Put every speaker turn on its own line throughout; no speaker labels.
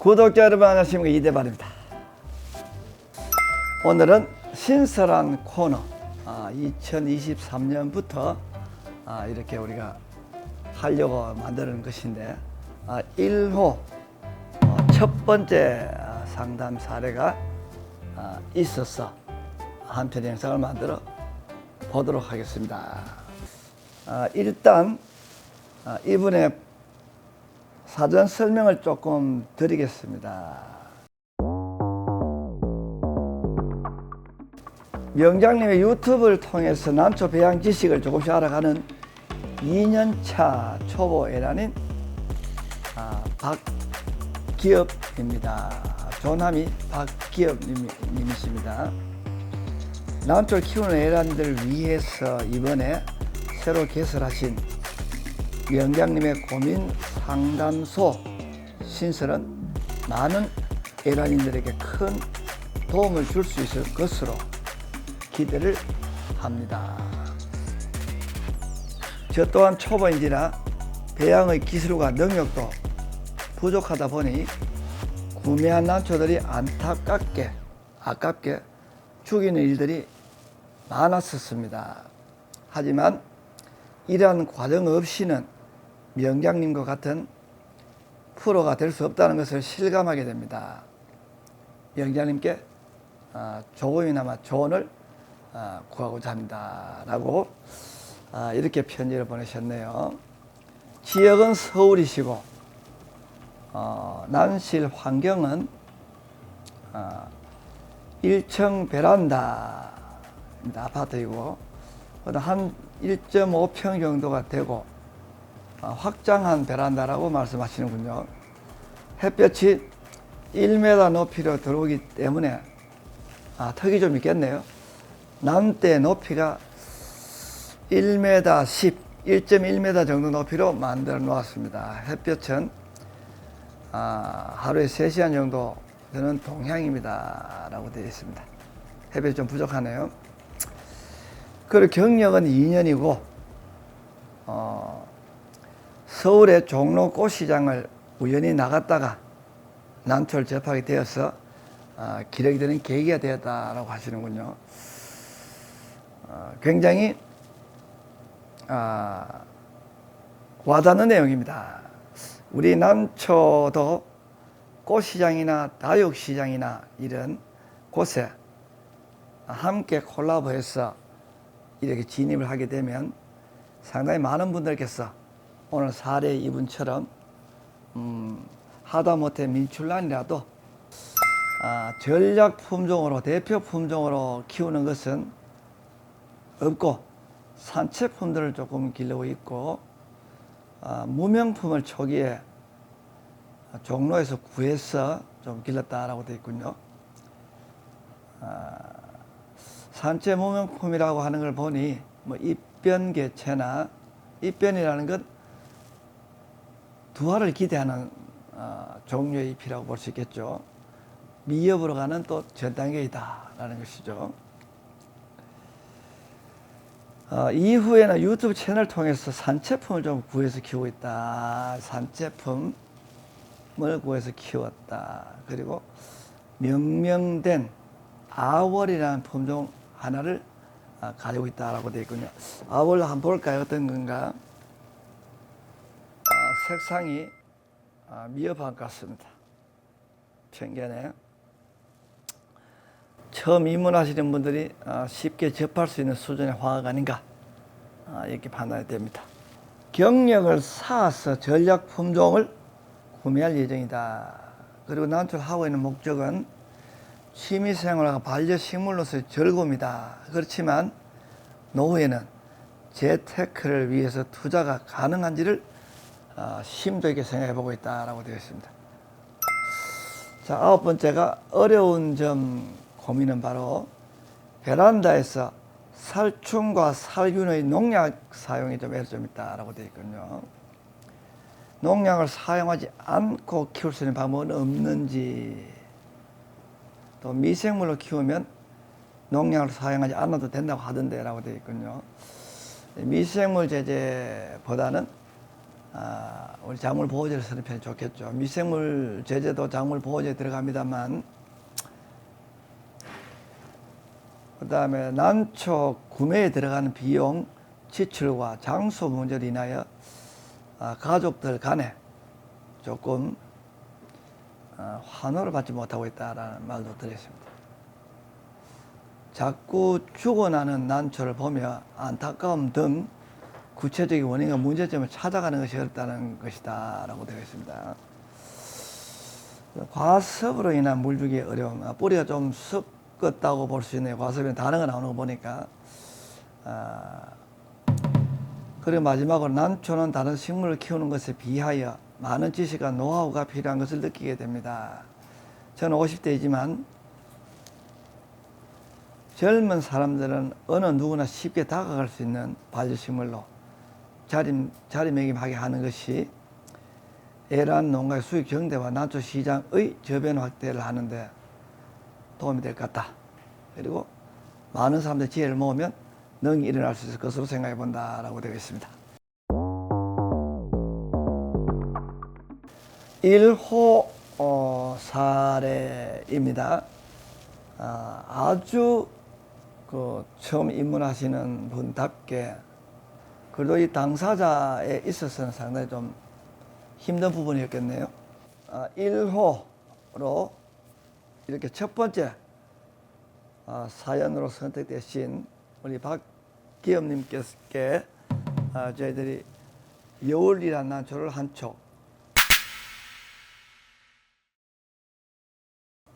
구독자 여러분 안녕하십니까 이대발입니다. 오늘은 신설한 코너 아, 2023년부터 아, 이렇게 우리가 하려고 만드는 것인데 아, 1호 어, 첫 번째 아, 상담 사례가 아, 있어서 한편 영상을 만들어 보도록 하겠습니다. 아, 일단 아, 이분의 사전 설명을 조금 드리겠습니다. 명장님의 유튜브를 통해서 난초 배양 지식을 조금씩 알아가는 2년차 초보 에란인 아, 박기업입니다. 조남이 박기업님이십니다. 난초를 키우는 에란들을 위해서 이번에 새로 개설하신 명장님의 고민 상담소 신설은 많은 에란인들에게 큰 도움을 줄 수 있을 것으로 기대를 합니다. 저 또한 초보인지라 배양의 기술과 능력도 부족하다 보니 구매한 난초들이 안타깝게 아깝게 죽이는 일들이 많았었습니다. 하지만 이러한 과정 없이는 명장님과 같은 프로가 될 수 없다는 것을 실감하게 됩니다. 명장님께 아, 조금이나마 조언을 아, 구하고자 합니다. 라고 아, 이렇게 편지를 보내셨네요. 지역은 서울이시고 어, 난실 환경은 어, 1층 베란다 아파트이고 한 1.5평 정도가 되고 어, 확장한 베란다라고 말씀하시는군요. 햇볕이 1m 높이로 들어오기 때문에 아, 턱이 좀 있겠네요. 남대 높이가 1m 10, 1.1m 정도 높이로 만들어 놓았습니다. 햇볕은 아, 하루에 3시간 정도 되는 동향입니다. 라고 되어 있습니다. 햇볕이 좀 부족하네요. 그리고 경력은 2년이고, 어, 서울의 종로 꽃시장을 우연히 나갔다가 난초를 접하게 되어서 아, 기력이 되는 계기가 되었다라고 하시는군요. 어, 굉장히 아, 와닿는 내용입니다. 우리 남초도 꽃시장이나 다육시장이나 이런 곳에 함께 콜라보해서 이렇게 진입을 하게 되면 상당히 많은 분들께서 오늘 사례 이분처럼 음, 하다못해 민출란이라도 아, 전략 품종으로 대표 품종으로 키우는 것은 없고 산채품들을 조금 기르고 있고 아, 무명품을 초기에 종로에서 구해서 좀 길렀다라고 되어 있군요. 아, 산채 무명품이라고 하는 걸 보니 뭐 입변 개체나 입변이라는 것 두화를 기대하는 어, 종류의 잎이라고 볼 수 있겠죠. 미엽으로 가는 또 전 단계이다라는 것이죠. 어, 이후에는 유튜브 채널 통해서 산채품을 좀 구해서 키우고 있다. 산채품을 구해서 키웠다. 그리고 명명된 아월이라는 품종 하나를 아, 가지고 있다라고 되어 있군요. 아월 한번 볼까요? 어떤 건가? 아, 색상이 아, 미흡한 것 같습니다. 편견에 처음 입문하시는 분들이 아, 쉽게 접할 수 있는 수준의 화학 아닌가 아, 이렇게 판단이 됩니다. 경력을 쌓아서 전략 품종을 구매할 예정이다. 그리고 난초하고 있는 목적은 취미생활과 반려식물로서의 즐거움이다. 그렇지만 노후에는 재테크를 위해서 투자가 가능한지를 아, 심도 있게 생각해 보고 있다라고 되어 있습니다. 자, 아홉 번째가 어려운 점 고민은 바로 베란다에서 살충과 살균의 농약 사용이 좀좀 있다라고 되어 있거든요. 농약을 사용하지 않고 키울 수 있는 방법은 없는지 또 미생물로 키우면 농약을 사용하지 않아도 된다고 하던데라고 되어 있군요. 미생물 제재보다는 아, 우리 작물 보호제를 쓰는 편이 좋겠죠. 미생물 제제도 작물 보호제에 들어갑니다만 그다음에 난초 구매에 들어가는 비용, 지출과 장소 문제로 인하여 아, 가족들 간에 조금 아, 환호를 받지 못하고 있다라는 말도 들었습니다. 자꾸 죽어나는 난초를 보며 안타까움 등 구체적인 원인과 문제점을 찾아가는 것이 어렵다는 것이다 라고 되어 있습니다. 과습으로 인한 물주기 어려움, 아, 뿌리가 좀 썩었다고 볼 수 있네요. 과습에 다른 거 나오는 거 보니까. 아, 그리고 마지막으로 난초는 다른 식물을 키우는 것에 비하여 많은 지식과 노하우가 필요한 것을 느끼게 됩니다. 저는 50대이지만 젊은 사람들은 어느 누구나 쉽게 다가갈 수 있는 반려식물로 자림, 자리매김하게 하는 것이 애란 농가의 수익 정대와 난초 시장의 저변 확대를 하는데 도움이 될 것 같다. 그리고 많은 사람들의 지혜를 모으면 능히 일어날 수 있을 것으로 생각해 본다라고 되어 있습니다. 1호 어, 사례입니다. 아, 아주 그 처음 입문하시는 분답게 그래도 이 당사자에 있어서는 상당히 좀 힘든 부분이었겠네요. 아, 1호로 이렇게 첫 번째 아, 사연으로 선택되신 우리 박기업님께 아, 저희들이 여울이라는 난초를 한 촉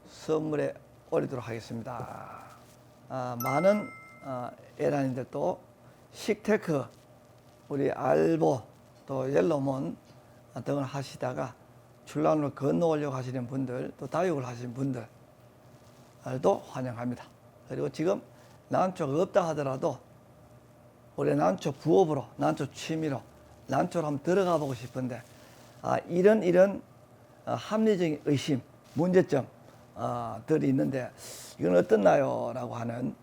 선물에 올리도록 하겠습니다. 아, 많은 아, 에란인들도 식테크, 우리 알보, 또 옐로몬 등을 하시다가 출란으로 건너오려고 하시는 분들, 또 다육을 하시는 분들도 환영합니다. 그리고 지금 난초가 없다 하더라도 우리 난초 부업으로, 난초 취미로, 난초로 한번 들어가 보고 싶은데, 아, 이런 이런 어, 합리적인 의심, 문제점, 어, 들이 있는데 이건 어떻나요? 라고 하는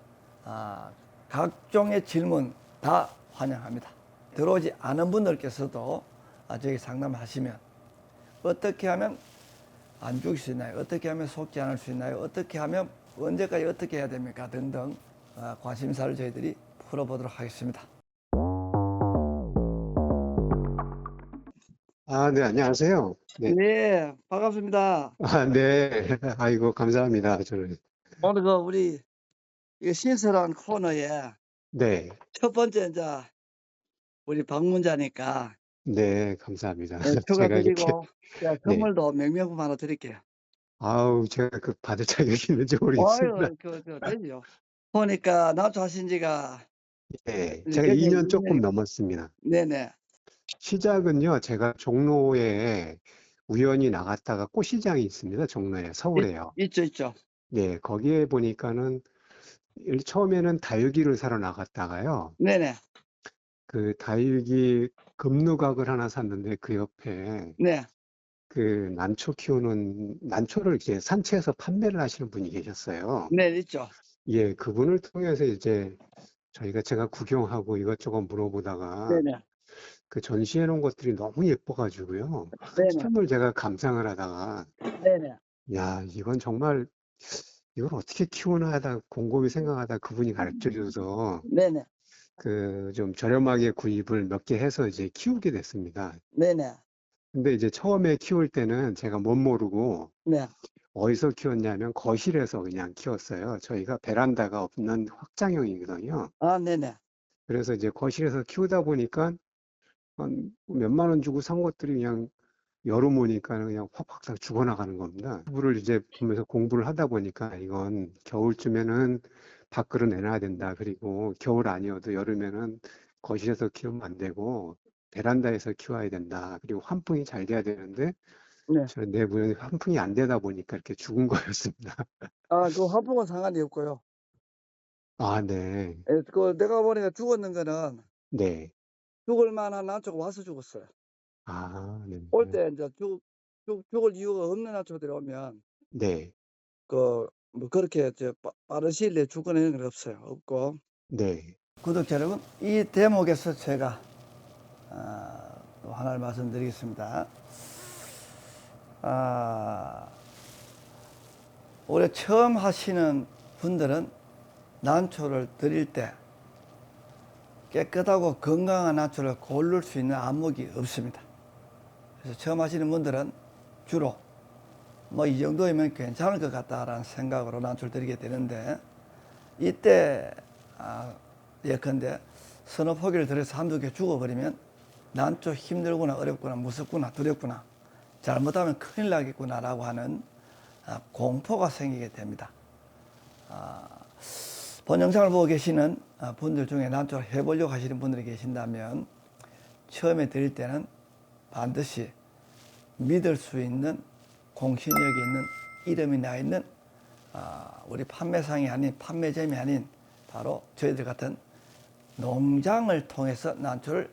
아, 각종의 질문 다 환영합니다. 들어오지 않은 분들께서도 아, 저희 상담하시면 어떻게 하면 안 죽일 수 있나요? 어떻게 하면 속지 않을 수 있나요? 어떻게 하면 언제까지 어떻게 해야 됩니까? 등등 아, 관심사를 저희들이 풀어보도록 하겠습니다.
아, 네, 안녕하세요. 네.
네, 반갑습니다.
아, 네. 아이고, 감사합니다. 저는.
오늘 그 우리 이 신선한 코너에
네.
첫 번째 이제 우리 방문자니까
네, 감사합니다.
네,
제가 이렇게,
축하드리고 자, 선물도 명명품 하나 드릴게요.
아우, 제가 그 받을 자격이 있는지 모르겠습니다.
아유, 그, 그, 되죠. 보니까 나초 하신 지가,
네,
네,
제가
굉장히
2년 조금 넘었습니다.
네네.
시작은요, 제가 종로에 우연히 나갔다가 꽃시장이 있습니다. 종로에, 서울에요.
있죠, 있죠.
네, 거기에 보니까는 일- 처음에는 다육이를 사러 나갔다가요.
네네.
그 다육이 금누각을 하나 샀는데 그 옆에
네.
그 난초 키우는 난초를 이제 산채에서 판매를 하시는 분이 계셨어요.
네, 있죠.
예, 그분을 통해서 이제 저희가 제가 구경하고 이것저것 물어보다가
네네.
그 전시해 놓은 것들이 너무 예뻐가지고요.
네네.
한참을 제가 감상을 하다가
네네.
야, 이건 정말 이걸 어떻게 키우나 하다 곰곰이 생각하다 그분이 가르쳐 줘서
네네.
그 좀 저렴하게 구입을 몇 개 해서 이제 키우게 됐습니다.
네네.
근데 이제 처음에 키울 때는 제가 못 모르고
네.
어디서 키웠냐면 거실에서 그냥 키웠어요. 저희가 베란다가 없는 확장형이거든요.
아, 네네.
그래서 이제 거실에서 키우다 보니까 한 몇만 원 주고 산 것들이 그냥 여름 오니까 그냥 확확 다 죽어나가는 겁니다. 그거를 이제 보면서 공부를 하다 보니까 이건 겨울쯤에는 밖으로 내놔야 된다. 그리고 겨울 아니어도 여름에는 거실에서 키우면 안 되고 베란다에서 키워야 된다. 그리고 환풍이 잘 돼야 되는데
네.
저 내부에 환풍이 안 되다 보니까 이렇게 죽은 거였습니다.
아, 그 화풍은 상관이 없고요.
아, 네.
예, 그 내가 보니까 죽었는 거는
네.
죽을 만한 난초가 와서 죽었어요.
아, 네.
올 때 이제 죽, 죽, 죽을 이유가 없는 난초들이 오면
네.
그, 뭐 그렇게 저 빠- 빠른 시일 내에 죽어내는 건 없어요. 없고.
네.
구독자 여러분, 이 대목에서 제가 아, 또 하나를 말씀드리겠습니다. 아, 올해 처음 하시는 분들은 난초를 드릴 때 깨끗하고 건강한 난초를 고를 수 있는 안목이 없습니다. 그래서 처음 하시는 분들은 주로 뭐 이 정도이면 괜찮을 것 같다라는 생각으로 난초를 드리게 되는데 이때 아, 예컨대 서너 포기를 들여서 한두 개 죽어버리면 난초 힘들구나 어렵구나 무섭구나 두렵구나 잘못하면 큰일 나겠구나라고 하는 아, 공포가 생기게 됩니다. 아, 본 영상을 보고 계시는 아, 분들 중에 난초를 해보려고 하시는 분들이 계신다면 처음에 드릴 때는 반드시 믿을 수 있는 공신력이 있는 이름이 나 있는 아, 우리 판매상이 아닌 판매점이 아닌 바로 저희들 같은 농장을 통해서 난초를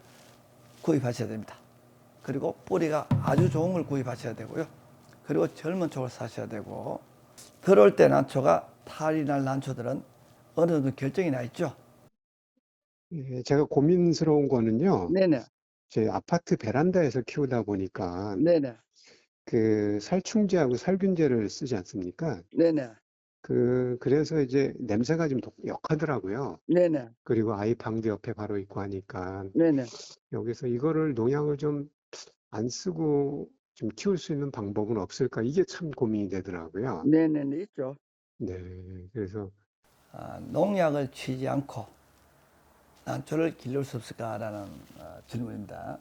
구입하셔야 됩니다. 그리고 뿌리가 아주 좋은 걸 구입하셔야 되고요. 그리고 젊은 촉을 사셔야 되고 들어올 때 난초가 탈이 날 난초들은 어느 정도 결정이 나 있죠.
예, 제가 고민스러운 거는요.
네네,
제 아파트 베란다에서 키우다 보니까
네네,
그 살충제하고 살균제를 쓰지 않습니까?
네네,
그 그래서 이제 냄새가 좀 독- 역하더라고요.
네네,
그리고 아이 방도 옆에 바로 있고 하니까
네네.
여기서 이거를 농약을 좀 안 쓰고 좀 키울 수 있는 방법은 없을까? 이게 참 고민이 되더라고요.
네네, 있죠.
네, 그래서
아, 농약을 치지 않고 난초를 기를 수 없을까라는 어, 질문입니다.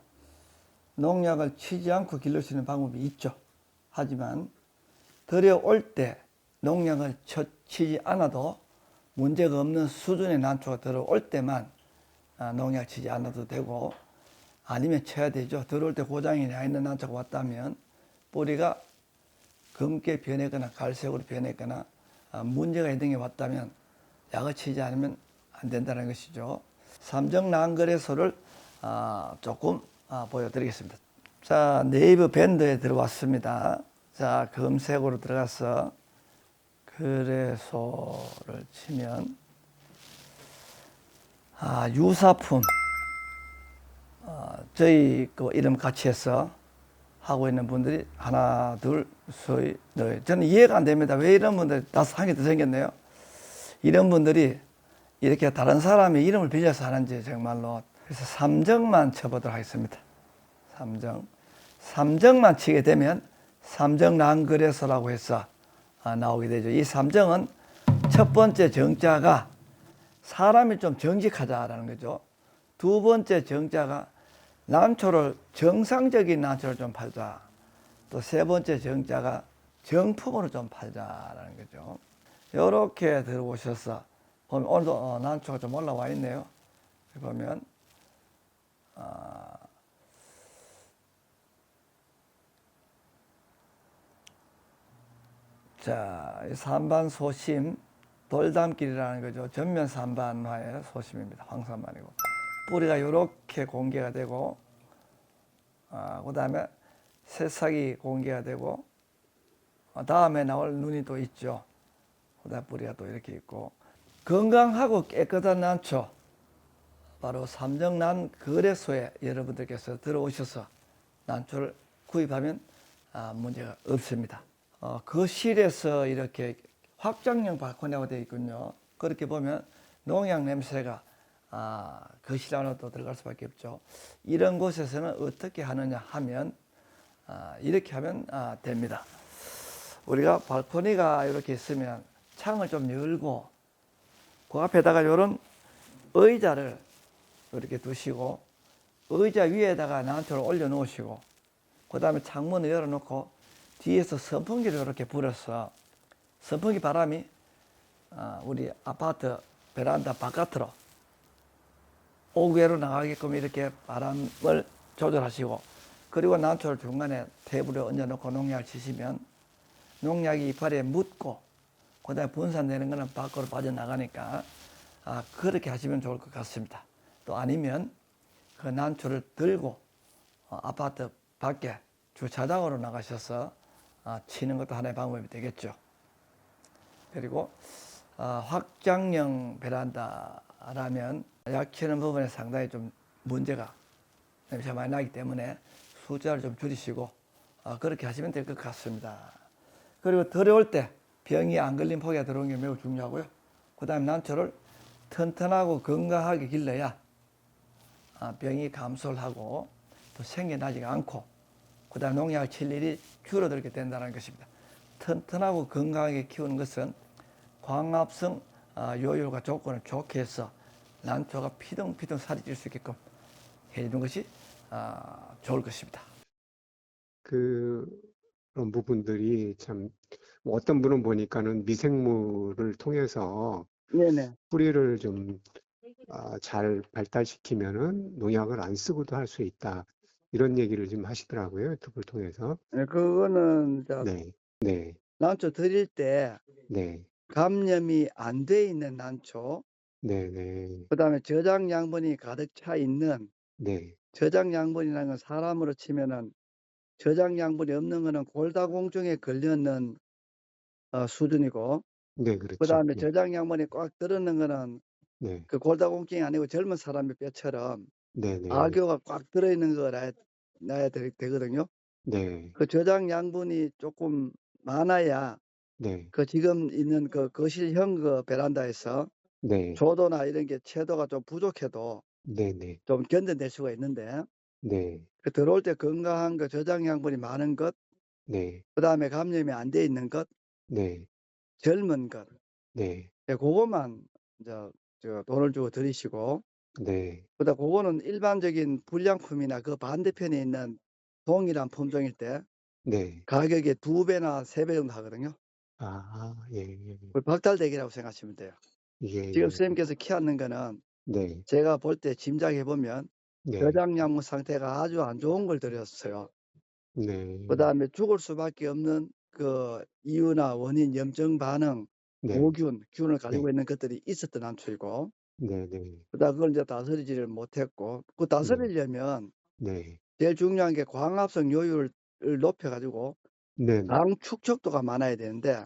농약을 치지 않고 수 있는 방법이 있죠. 하지만 들여올 때 농약을 쳐- 치지 않아도 문제가 없는 수준의 난초가 들어올 때만 아, 농약 치지 않아도 되고 아니면 쳐야 되죠. 들어올 때 고장이 나 있는 난초가 왔다면 뿌리가 검게 변했거나 갈색으로 변했거나 아, 문제가 있는 게 왔다면 약을 치지 않으면 안 된다는 것이죠. 삼정 난거래소를 아, 조금 아, 보여드리겠습니다. 자 네이버 밴드에 들어왔습니다. 자 검색으로 들어가서 거래소를 치면 아 유사품 아, 저희 그 이름 같이 해서 하고 있는 분들이 하나, 둘, 셋, 넷. 저는 이해가 안 됩니다. 왜 이런 다섯 한개더 생겼네요. 이런 분들이 이렇게 다른 사람의 이름을 빌려서 하는지 정말로. 그래서 삼정만 쳐보도록 하겠습니다. 삼정. 삼정만 치게 되면 삼정난거래소라고 해서 아, 나오게 되죠. 이 삼정은 첫 번째 정자가 사람이 좀 정직하다라는 거죠. 두 번째 정자가 난초를 정상적인 난초를 좀 팔자. 또 세 번째 정자가 정품으로 좀 팔자라는 거죠. 이렇게 들어오셔서 보면 오늘도 어, 난초가 좀 올라와 있네요. 보면 아, 자, 이 산반 소심 돌담길이라는 거죠. 전면 산반화의 소심입니다. 황산반이고 뿌리가 이렇게 공개가 되고 아, 그다음에 새싹이 공개가 되고 어, 다음에 나올 눈이 또 있죠. 그다음 뿌리가 또 이렇게 있고 건강하고 깨끗한 난초 바로 삼정난 거래소에 여러분들께서 들어오셔서 난초를 구입하면 아, 문제가 없습니다. 어, 거실에서 이렇게 확장형 발코니하고 되어 있군요. 그렇게 보면 농약 냄새가 아, 거실 안으로 또 들어갈 수밖에 없죠. 이런 곳에서는 어떻게 하느냐 하면 아, 이렇게 하면 아, 됩니다. 우리가 발코니가 이렇게 있으면 창을 좀 열고 그 앞에다가 이런 의자를 이렇게 두시고 의자 위에다가 난초를 올려 놓으시고 그 다음에 창문을 열어놓고 뒤에서 선풍기를 이렇게 불어서 선풍기 바람이 아, 우리 아파트 베란다 바깥으로 옥외로 나가게끔 이렇게 바람을 조절하시고 그리고 난초를 중간에 테이블에 얹어놓고 농약을 치시면 농약이 이파리에 묻고 그다음에 분산되는 거는 밖으로 빠져나가니까 아, 그렇게 하시면 좋을 것 같습니다. 또 아니면 그 난초를 들고 어, 아파트 밖에 주차장으로 나가셔서 아, 치는 것도 하나의 방법이 되겠죠. 그리고 아, 확장형 베란다라면 약 치는 부분에 상당히 좀 문제가 냄새가 많이 나기 때문에 숫자를 좀 줄이시고 아, 그렇게 하시면 될 것 같습니다. 그리고 더러울 때 병이 안 걸린 포기가 들어오는 게 매우 중요하고요. 그 다음에 난초를 튼튼하고 건강하게 길러야 아, 병이 감소를 하고 또 생겨나지가 않고 그 다음에 농약을 칠 일이 줄어들게 된다는 것입니다. 튼튼하고 건강하게 키우는 것은 광합성 아, 요요가 조건을 좋게 해서 난초가 피둥피둥 살이 찔 수 있게끔 해주는 것이 아, 좋을 것입니다.
그, 그런 부분들이 참, 뭐 어떤 분은 보니까는 미생물을 통해서
네네.
뿌리를 좀, 아, 잘 발달시키면은 농약을 안 쓰고도 할 수 있다. 이런 얘기를 좀 하시더라고요. 유튜브를 통해서.
네, 그거는 저
네, 네,
난초 드릴 때
네,
감염이 안 돼 있는 난초,
네, 네,
그다음에 저장 양분이 가득 차 있는
네,
저장 양분이라는 건 사람으로 치면은 저장 양분이 없는 거는 골다공증에 걸렸는 어, 수준이고,
네, 그렇죠.
그다음에
네,
저장 양분이 꽉 들어있는 거는
네,
그 골다공증이 아니고 젊은 사람의 뼈처럼
네, 네,
악교가 꽉 들어있는 거라 놔야 되, 되거든요.
네,
그 저장 양분이 조금 많아야
네,
그 지금 있는 그 거실형 그 베란다에서
네,
조도나 이런 게 채도가 좀 부족해도
네, 네,
좀 견뎌낼 수가 있는데
네,
그 들어올 때 건강한 거 저장 양분이 많은 것,
네,
그 다음에 감염이 안 돼 있는 것,
네,
젊은 것,
네,
예, 그것만 이제 저 돈을 주고 들이시고
네,
그다 그거는 일반적인 불량품이나 그 반대편에 있는 동일한 품종일 때
네.
가격이 두 배나 세 배 정도 하거든요.
아, 예, 예,
그 박달대기라고 생각하시면 돼요.
예,
지금
예.
선생님께서 키웠는 거는
네,
제가 볼 때 짐작해 보면
네,
저장 양분 상태가 아주 안 좋은 걸 들였어요.
네,
그다음에 죽을 수밖에 없는 그 이유나 원인, 염증 반응,
네,
고균, 균을 가지고 있는 것들이 있었던 난초이고,
네, 네,
그다음 그걸 이제 다스리지를 못했고, 그 다스리려면
네,
제일 중요한 게 광합성 요율을 높여가지고
네, 네.
당 축적도가 많아야 되는데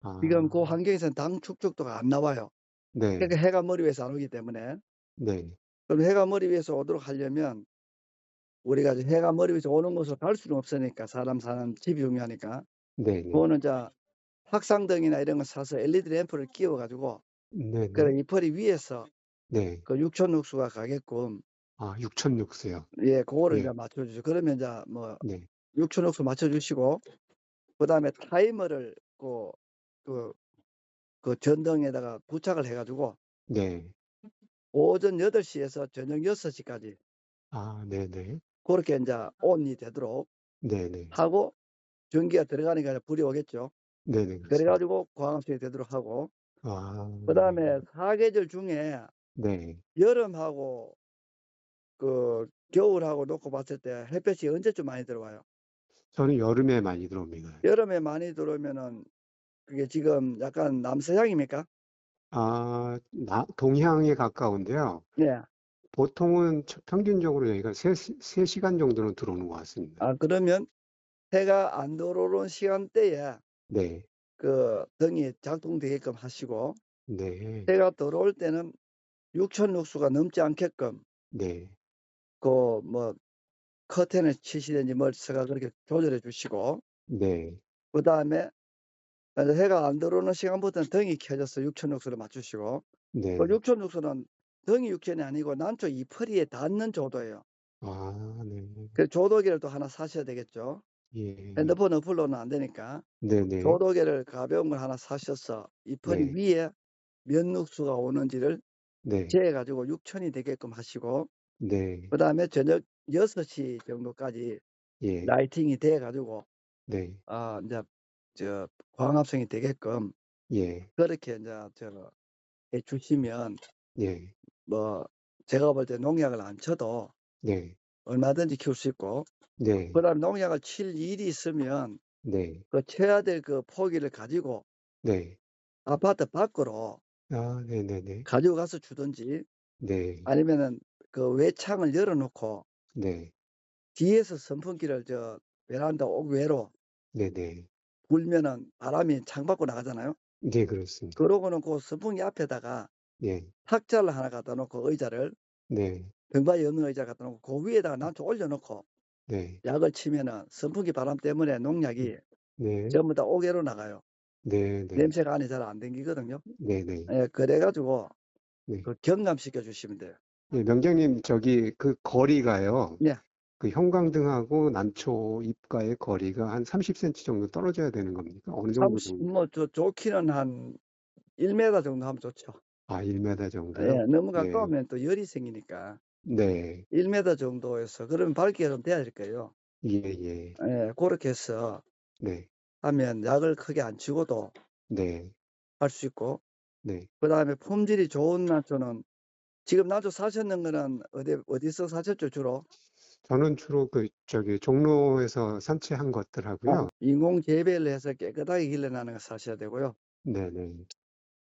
아,
지금 그 환경에서는 당 축적도가 안 나와요.
네,
그러니까 해가 머리 위에서 안 오기 때문에.
네,
그럼 해가 머리 위에서 오도록 하려면 우리가 이제 해가 머리 위에서 오는 곳을 갈 수는 없으니까 사람 사는 집이 중요하니까.
네, 네,
그거는 자 확상등이나 이런 거 사서 LED 램프를 끼워가지고
네,
그래
네,
이 펄이 위에서
네.
그 육촌 육수가 가게끔
아, 육천 육수요.
예 그거를
예.
이제 맞춰주죠. 그러면 이제 뭐
네,
육촌 육수 맞춰주시고 그 다음에 타이머를 그, 그, 그 전등에다가 부착을 해가지고
네.
오전 8시에서 저녁 6시까지
아, 네, 네,
그렇게 이제 온이 되도록
네, 네,
하고 전기가 들어가니까 불이 오겠죠.
네, 네, 그렇습니다.
그래가지고 광합성이 되도록 하고
아,
그 다음에 사계절 중에
네.
여름하고 그 겨울하고 놓고 봤을 때 햇볕이 언제쯤 많이 들어와요?
저는 여름에 많이 들어옵니다.
여름에 많이 들어오면은 그게 지금 약간 남서향입니까?
아, 나, 동향에 가까운데요.
네.
보통은 저- 평균적으로 여기가 세, 세 시간 정도는 들어오는 것 같습니다.
아 그러면 해가 안 들어오는 시간대에
네,
그 등이 작동되게끔 하시고
네,
해가 들어올 때는 6천 육수가 넘지 않게끔
네,
그 뭐 커튼을 치시든지 뭘 써가 그렇게 조절해 주시고
네,
그 다음에 해가 안 들어오는 시간부터는 등이 켜져서 6천 육수를 맞추시고
네.
그 6천 육수는 등이 6천이 아니고 난초 이파리에 닿는 조도예요.
아, 네,
그 조도기를 또 하나 사셔야 되겠죠.
예,
핸드폰 어플로는 안 되니까
네, 네,
조도기를 가벼운 걸 하나 사셔서 이파리
네.
위에 면 육수가 오는지를
네,
재가지고 6천이 되게끔 하시고
네,
그 다음에 저녁 6시 정도까지
예,
라이팅이 돼 가지고
네,
아 이제 저 광합성이 되게끔
예,
그렇게 이제 저 해 주시면
예,
뭐 제가 볼 때 농약을 안 쳐도
네,
얼마든지 키울 수 있고
네,
그다음 농약을 칠 일이 있으면
네,
그 쳐야 될 그 포기를 가지고
네.
아파트 밖으로
아, 네, 네, 네,
가지고 가서 주든지
네,
아니면은 그 외창을 열어놓고
네,
뒤에서 선풍기를 저 베란다 옥외로
네, 네,
불면은 바람이 창 밖으로 나가잖아요.
네, 그렇습니다.
그러고는 그 선풍기 앞에다가
예,
탁자를 하나 갖다 놓고 의자를
네,
등바에 없는 의자 갖다 놓고 그 위에다가 난초 올려놓고
네,
약을 치면은 선풍기 바람 때문에 농약이
네,
전부 다 옥외로 나가요.
네, 네,
냄새가 안에 잘 안 댕기거든요.
네, 네.
예, 그래가지고
네.
그 경감시켜 주시면 돼요.
예, 명장님, 저기 그 거리가요.
예.
그 형광등하고 난초 잎과의 거리가 한 30cm 정도 떨어져야 되는 겁니까? 어느 정도
30,
정도?
뭐, 저, 좋기는 한 1m 정도 하면 좋죠.
아, 1m 정도요?
예, 너무
네.
가까우면 또 열이 생기니까
네,
1m 정도에서 그러면 좀 돼야 될 거예요.
예, 예,
예, 그렇게 해서
네,
하면 약을 크게 안 치고도
네,
할 수 있고,
네.
그 다음에 품질이 좋은 난초는 지금 난초 사셨는 거는 어디, 어디서 사셨죠, 주로?
저는 주로 그 저기 종로에서 산채한 것들 하고요.
인공 재배를 해서 깨끗하게 길러나는 거 사셔야 되고요.
네, 네,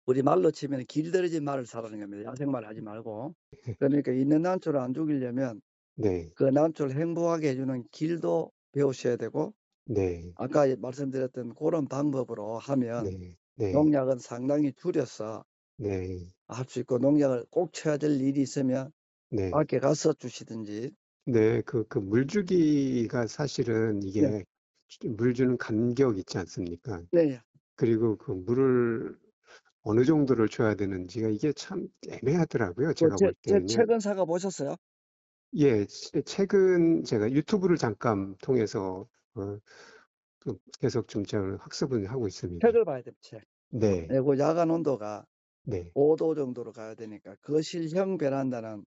우리 말로 치면 길들여진 말을 사라는 겁니다. 야생말 하지 말고. 그러니까 있는 난초를 안 죽이려면
네,
그 난초를 행복하게 해주는 길도 배우셔야 되고,
네,
아까 말씀드렸던 그런 방법으로 하면
네, 네,
농약은 상당히 줄여서
네,
할 수 있고, 농약을 꼭 쳐야 될 일이 있으면
네.
밖에 가서 주시든지,
네, 그, 그 물주기가 사실은 이게 물 주는 간격 있지 않습니까?
네,
그리고 그 물을 어느 정도를 줘야 되는지가 이게 참 애매하더라고요.
그
제가
제,
볼
제
때는.
최근 사과 보셨어요?
예, 최- 최근 제가 유튜브를 잠깐 통해서 어, 그 계속 좀 제가 학습을 하고 있습니다.
책을 봐야 돼요, 책.
네,
네, 그 야간 온도가
네,
5도 정도로 가야 되니까, 거실형 베란다는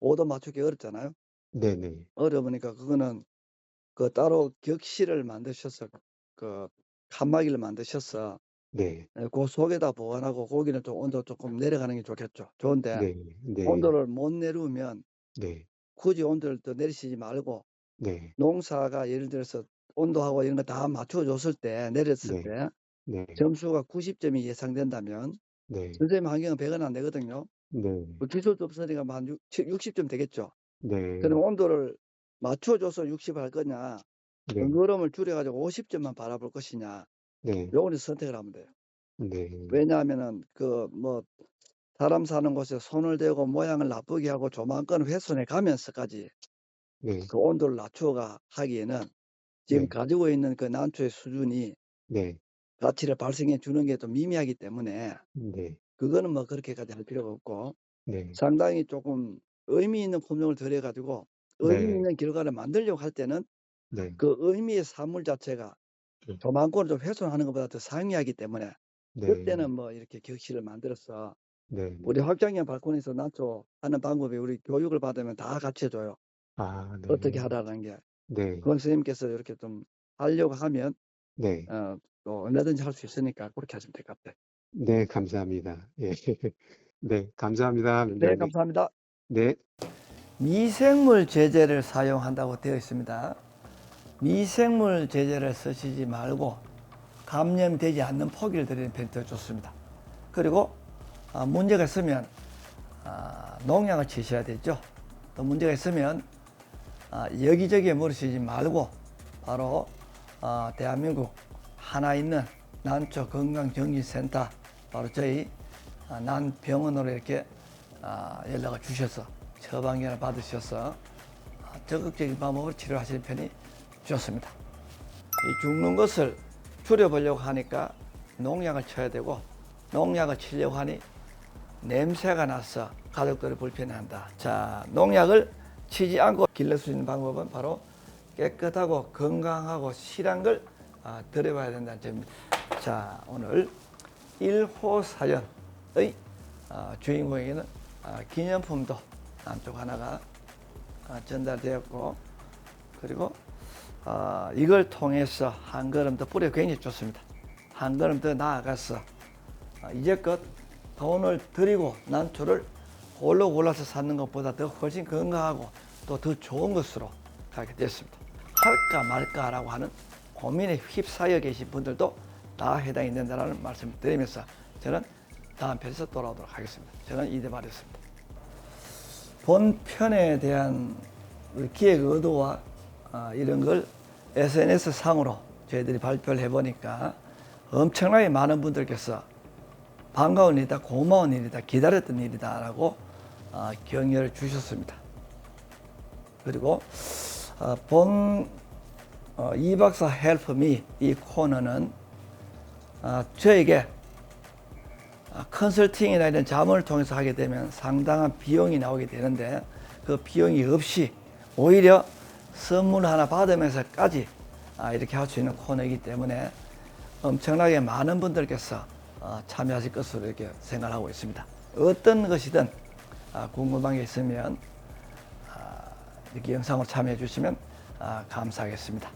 5도 맞추기 어렵잖아요.
네, 네,
어려우니까 그거는 그 따로 격실을 만드셔서 그 칸막이를 만드셔서
네,
예, 그 속에다 보관하고 거기는 좀 온도 조금 내려가는 게 좋겠죠. 좋은데
네, 네,
온도를 못 내려오면
네,
굳이 온도를 더 내리시지 말고
네,
농사가 예를 들어서 온도하고 이런 거 다 맞춰줬을 때 내렸을
네.
때
네,
점수가 90점이 예상된다면
네,
선생님 환경은 100은 안 되거든요.
네,
뭐 기술도 없으니까 한 60점 되겠죠.
네,
그럼 온도를 맞춰줘서 60 할 거냐,
네,
번거로움을 줄여가지고 50점만 바라볼 것이냐,
네,
요거는 선택을 하면 돼요.
네,
왜냐하면은 그 뭐 사람 사는 곳에 손을 대고 모양을 나쁘게 하고 조만간 훼손해 가면서까지
네,
그 온도를 낮추어가 하기에는 지금
네.
가지고 있는 그 난초의 수준이
네,
가치를 발생해 주는 게 좀 미미하기 때문에
네,
그거는 뭐 그렇게까지 할 필요가 없고
네,
상당히 조금 의미 있는 품종을 들여 가지고 의미
네.
있는 결과를 만들려고 할 때는
네,
그 의미의 산물 자체가
네.
조만권을 좀 훼손하는 것보다 더 상이하기 때문에
네,
그때는 뭐 이렇게 격실을 만들어서
네.
우리 확장형 발코니에서 난초 하는 방법이 우리 교육을 받으면 다 같이 해줘요.
아, 네.
어떻게 하라는 게.
네,
그건 선생님께서 이렇게 좀 하려고 하면,
네,
어, 또 얼마든지 할 수 있으니까 그렇게 하시면 될 것 같아요.
네, 감사합니다. 예. 네, 감사합니다.
네. 감사합니다.
네,
미생물 제재를 사용한다고 되어 있습니다. 미생물 제재를 쓰시지 말고 감염되지 않는 포기를 드리는 편이 더 좋습니다. 그리고 아, 문제가 있으면 아, 농약을 치셔야 되죠. 또 문제가 있으면 아, 여기저기에 물으시지 말고 바로 아, 대한민국 하나 있는 난초 건강정진센터 바로 저희 아, 난병원으로 이렇게 아, 연락을 주셔서 처방전을 받으셔서 아, 적극적인 방법으로 치료하시는 편이 좋습니다. 이 죽는 것을 줄여보려고 하니까 농약을 쳐야 되고 농약을 치려고 하니 냄새가 나서 가족들이 불편해한다. 자, 농약을 치지 않고 길러 수 있는 방법은 바로 깨끗하고 건강하고 실한 걸 아, 들여봐야 된다는 점입니다. 자, 오늘 1호 사연의 아, 주인공에게는 아, 기념품도 안쪽 하나가 아, 전달되었고 그리고 아, 이걸 통해서 한 걸음 더 뿌려 굉장히 좋습니다. 한 걸음 더 나아가서 아, 이제껏 돈을 들이고 난초를 골로 골라서 사는 것보다 더 훨씬 건강하고 또 더 좋은 것으로 가게 됐습니다. 할까 말까라고 하는 고민에 휩싸여 계신 분들도 다 해당이 된다는 말씀을 드리면서 저는 다음 편에서 돌아오도록 하겠습니다. 저는 이대발이었습니다. 본 편에 대한 우리 기획 의도와 아, 이런 걸 SNS 상으로 저희들이 발표를 해보니까 엄청나게 많은 분들께서 반가운 일이다, 고마운 일이다, 기다렸던 일이다라고 아, 격려를 주셨습니다. 그리고 어, 본 어, 이박사 헬프미 이 코너는 아, 저에게 아, 컨설팅이나 이런 자문을 통해서 하게 되면 상당한 비용이 나오게 되는데 그 비용이 없이 오히려 선물 하나 받으면서까지 아, 이렇게 할 수 있는 코너이기 때문에 엄청나게 많은 분들께서 어, 참여하실 것으로 이렇게 생각하고 있습니다. 어떤 것이든 아, 궁금한 게 있으면 아, 이렇게 영상을 참여해 주시면 아, 감사하겠습니다.